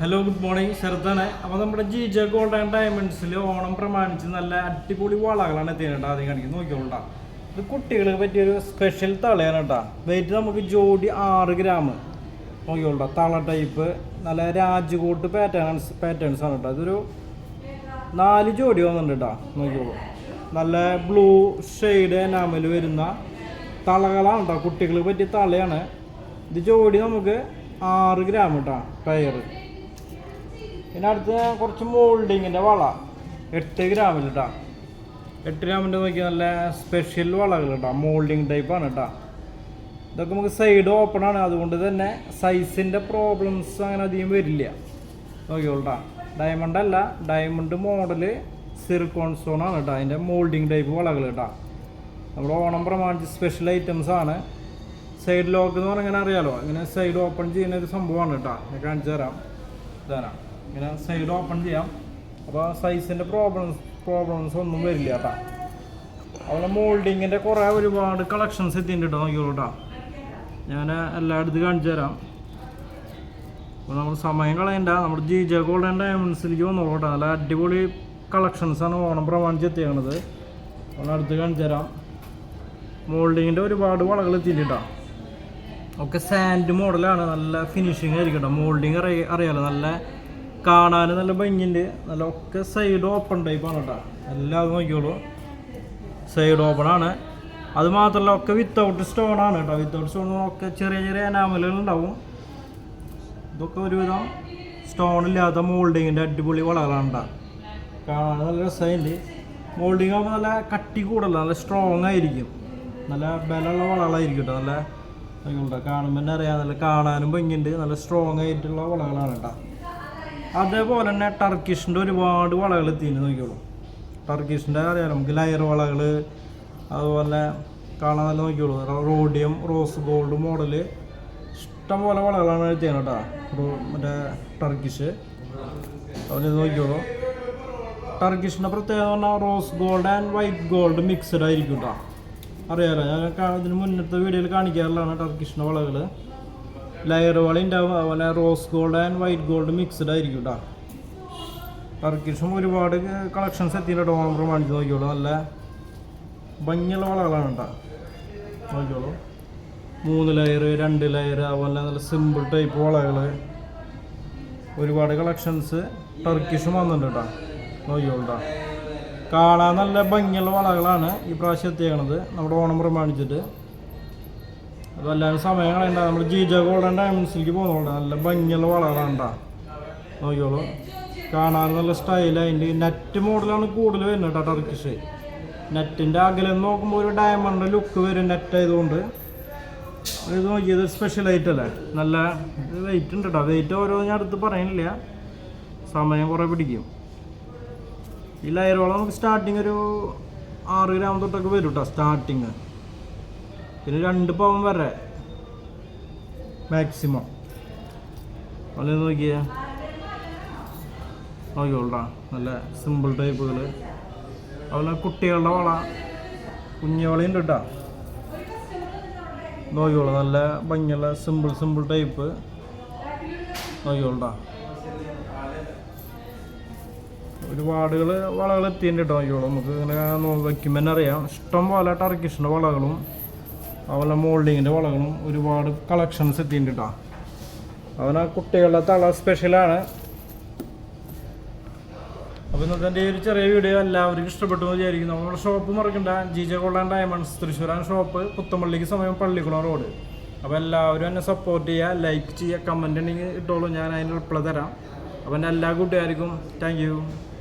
Hello good morning ശരത്താണ് അപ്പോൾ നമ്മുടെ G J gold and ഡയമണ്ട്സിൽ ഓണം പ്രമാണിച്ച് നല്ല അടിപൊളി വളകളാണ് എത്തിയത് ആദ്യം കാണിക്കുന്നത് നോക്കിക്കോളാം ഇത് കുട്ടികൾക്ക് പറ്റിയൊരു സ്പെഷ്യൽ തളയാണ് കേട്ടോ. വെയിറ്റ് നമുക്ക് ജോഡി ആറ് ഗ്രാം നോക്കിക്കോളാം തള ടൈപ്പ് നല്ല രാജ്കോട്ട് പാറ്റേൺസ് പാറ്റേൺസ് ആണ് കേട്ടോ. ഇതൊരു നാല് ജോഡി വന്നിട്ടുണ്ട് കേട്ടോ. നോക്കിക്കോളൂ. നല്ല ബ്ലൂ ഷെയ്ഡ് എനാമൽ വരുന്ന തളകളാണ് കേട്ടോ. കുട്ടികൾക്ക് പറ്റിയ തളയാണ്. ഇത് ജോഡി നമുക്ക് ആറ് ഗ്രാം കേട്ടോ പയർ പിന്നെ അടുത്ത കുറച്ച് മോൾഡിങ്ങിന്റെ വള. എട്ട് ഗ്രാമിൽ കേട്ടോ എട്ട് ഗ്രാമിന്റെ നോക്കി നല്ല സ്പെഷ്യൽ വളകൾ കേട്ടോ മോൾഡിങ് ടൈപ്പാണ് കേട്ടോ ഇതൊക്കെ നമുക്ക് സൈഡ് ഓപ്പൺ ആണ്. അതുകൊണ്ട് തന്നെ സൈസിന്റെ പ്രോബ്ലംസ് അങ്ങനെ അധികം വരില്ല. നോക്കിയോളട്ടാ ഡയമണ്ട് അല്ല ഡയമണ്ട് മോഡൽ സിർക്കോൺ സോൺ ആണ് കേട്ടോ അതിന്റെ മോൾഡിങ് ടൈപ്പ് വളകൾ കേട്ടോ നമ്മുടെ ഓണം പ്രമാണിച്ച് സ്പെഷ്യൽ ഐറ്റംസ് ആണ്. സൈഡ് ലോക്ക് എന്ന് പറഞ്ഞാൽ അറിയാലോ? ഇങ്ങനെ സൈഡ് ഓപ്പൺ ചെയ്യുന്ന ഒരു സംഭവമാണ് കേട്ടോ ഞാൻ കാണിച്ചു തരാം. ഇതാണ്. ഇങ്ങനെ സൈഡ് ഓപ്പൺ ചെയ്യാം. അപ്പോൾ സൈസിന്റെ പ്രോബ്ലംസ് പ്രോബ്ലംസ് ഒന്നും വരില്ല കേട്ടോ അതുപോലെ മോൾഡിങ്ങിന്റെ കുറേ ഒരുപാട് കളക്ഷൻസ് എത്തിയിട്ടുണ്ട് കേട്ടോ കേട്ടോ ഞാൻ എല്ലായിടത്തും കാണിച്ചു തരാം. അപ്പോൾ നമ്മൾ സമയം കളയണ്ട. നമ്മുടെ ജി ജെ ഗോൾഡ് ആൻഡ് ഡയമണ്ട്സിലേക്ക് വന്നോളൂ കേട്ടോ നല്ല അടിപൊളി കളക്ഷൻസാണ് ഓണം പ്രമാണിച്ച് എത്തിയത് നമ്മൾ അടുത്ത് കാണിച്ചു തരാം. മോൾഡിങ്ങിന്റെ ഒരുപാട് വളകൾ എത്തിയിട്ടുണ്ട് കേട്ടോ ഒക്കെ സാൻഡ് മോഡലാണ് നല്ല ഫിനിഷിങ് ആയിരിക്കും കേട്ടോ മോൾഡിങ് അറിയ അറിയാലോ. നല്ല കാണാൻ നല്ല ഭംഗിയുണ്ട്. നല്ല ഒക്കെ സൈഡ് ഓപ്പൺ ടൈപ്പാണ് കേട്ടോ എല്ലാവരും നോക്കിയോളൂ സൈഡ് ഓപ്പൺ ആണ്. അത് മാത്രമല്ല ഒക്കെ വിത്തൗട്ട് സ്റ്റോൺ ആണ് കേട്ടോ വിത്തൗട്ട് സ്റ്റോൺ ഒക്കെ ചെറിയ ചെറിയ അനാമലുകൾ ഉണ്ടാവും. ഇതൊക്കെ ഒരുവിധം സ്റ്റോൺ ഇല്ലാത്ത മോൾഡിങ്ങിന്റെ അടിപൊളി വളകളാണ് കേട്ടോ കാണാൻ നല്ല രസമുണ്ട് മോൾഡിങ് ആകുമ്പോൾ നല്ല കട്ടി കൂടല്ല നല്ല സ്ട്രോങ് ആയിരിക്കും. നല്ല ബലമുള്ള വളകളായിരിക്കും കേട്ടോ നല്ല കാണുമ്പോൾ തന്നെ അറിയാം. നല്ല കാണാനും ഭംഗിയുണ്ട്. നല്ല സ്ട്രോങ് ആയിട്ടുള്ള വളകളാണ് കേട്ടോ അതേപോലെ തന്നെ ടർക്കിഷിന്റെ ഒരുപാട് വളകൾ എത്തിയിട്ടുണ്ട് നോക്കിയോളൂ ടർക്കിഷിന്റെ അറിയാലോ നമുക്ക് ലയർ വളകൾ അതുപോലെ കാണാൻ നല്ല നോക്കിയോളൂ റോഡിയം റോസ് ഗോൾഡ് മോഡൽ ഇഷ്ടം പോലെ വളകളാണ് എത്തിയത് കേട്ടോ. മറ്റേ ടർക്കിഷ് അതുപോലെ ഇത് നോക്കിയോളൂ ടർക്കിഷിന്റെ പ്രത്യേകത പറഞ്ഞാൽ rose gold and white gold mixed ആയിരിക്കും കേട്ടോ. അറിയാലോ ഞാൻ ഇതിന് മുന്നത്തെ വീഡിയോയിൽ കാണിക്കാറുള്ളതാണ് ടർക്കിഷിന്റെ വളകൾ വള ഉണ്ടാവും അതുപോലെ rose gold and white gold mixed ആയിരിക്കും കേട്ടോ ടർക്കിഷും ഒരുപാട് കളക്ഷൻസ് എത്തിയിട്ടുണ്ട് ഓണം പ്രമാണിച്ച് നോക്കിയോളൂ നല്ല ഭംഗിയുള്ള വളകളാണ് കേട്ടോ നോക്കിയോളൂ മൂന്ന് ലെയർ രണ്ട് ലെയർ അതുപോലെ നല്ല സിമ്പിൾ ടൈപ്പ് വളകൾ ഒരുപാട് കളക്ഷൻസ് ടർക്കിഷും വന്നിട്ടുണ്ട് കേട്ടോ നോക്കിയോളൂ കേട്ടോ കാണാൻ നല്ല ഭംഗിയുള്ള വളകളാണ് ഈ പ്രാവശ്യം എത്തിയേക്കണത്. നമ്മുടെ ഓണം പ്രമാണിച്ചിട്ട്. എല്ലാവരും സമയം കളയണ്ട. നമ്മൾ ജീജ ഗോൾഡൻ ഡയമണ്ട്സിലേക്ക് പോകുന്നുണ്ട് നല്ല ഭംഗിയുള്ള വളകളാണ്ട നോക്കിയോളൂ കാണാൻ നല്ല സ്റ്റൈലായിട്ട് നെറ്റ് മോഡലാണ് കൂടുതൽ വരുന്നത് കേട്ടോ ടർക്കിഷ് നെറ്റിന്റെ അകലം നോക്കുമ്പോൾ ഒരു ഡയമണ്ട് ലുക്ക് വരും നെറ്റ് ആയതുകൊണ്ട്. ഇത് നോക്കിയത് സ്പെഷ്യൽ ഐറ്റം അല്ലേ? നല്ല വെയിറ്റ് ഉണ്ട് കേട്ടോ വെയിറ്റ് ഓരോ ഞാൻ അടുത്ത് പറയുന്നില്ല സമയം കുറേ പിടിക്കും. ഈ ലയറോളം നമുക്ക് സ്റ്റാർട്ടിങ് ഒരു ആറ് ഗ്രാം തൊട്ടൊക്കെ വരും കേട്ടോ സ്റ്റാർട്ടിങ് പിന്നെ രണ്ട് പവൻ വരെ. മാക്സിമം അല്ലെ നോക്കിയ? നോക്കിയോളാ നല്ല സിമ്പിൾ ടൈപ്പുകൾ അതുപോലെ കുട്ടികളുടെ വള. കുഞ്ഞവളയുണ്ട് കേട്ടോ. നോക്കിയോളൂ നല്ല ഭംഗിയുള്ള സിമ്പിൾ സിമ്പിൾ ടൈപ്പ് നോക്കിയോളാ ഒരുപാടുകൾ വളകൾ എത്തിയിട്ടുണ്ട് കേട്ടോ. നോക്കിയോളൂ നമുക്ക് ഇങ്ങനെ വയ്ക്കുമ്പോൾ തന്നെ അറിയാം. ഇഷ്ടം പോലെ ടർക്കിഷിന്റെ വളകളും. അതുപോലെ മോൾഡിങ്ങിന്റെ വളകളും ഒരുപാട് കളക്ഷൻസ് എത്തിയിട്ടുണ്ട് കേട്ടോ അവന് കുട്ടികളുടെ തള സ്പെഷ്യലാണ് അപ്പോൾ ഇന്നത്തെ എന്റെ ഒരു ചെറിയ വീഡിയോ എല്ലാവർക്കും ഇഷ്ടപ്പെട്ടു എന്ന് വിചാരിക്കുന്നു. നമ്മുടെ ഷോപ്പ് മറക്കണ്ട. ജി ജെ കൊള്ളാൻ ഡയമണ്ട്സ് തൃശ്ശൂരാൻ ഷോപ്പ് പുത്തമ്പള്ളിക്ക് സമയം പള്ളിക്കുളം റോഡ് അപ്പോൾ എല്ലാവരും എന്നെ സപ്പോർട്ട് ചെയ്യുക ലൈക്ക് ചെയ്യുക കമന്റ് ഉണ്ടെങ്കിൽ ഇട്ടോളൂ. ഞാൻ അതിന് റിപ്ലൈ തരാം. അപ്പോൾ എന്റെ എല്ലാ കൂട്ടുകാർക്കും താങ്ക്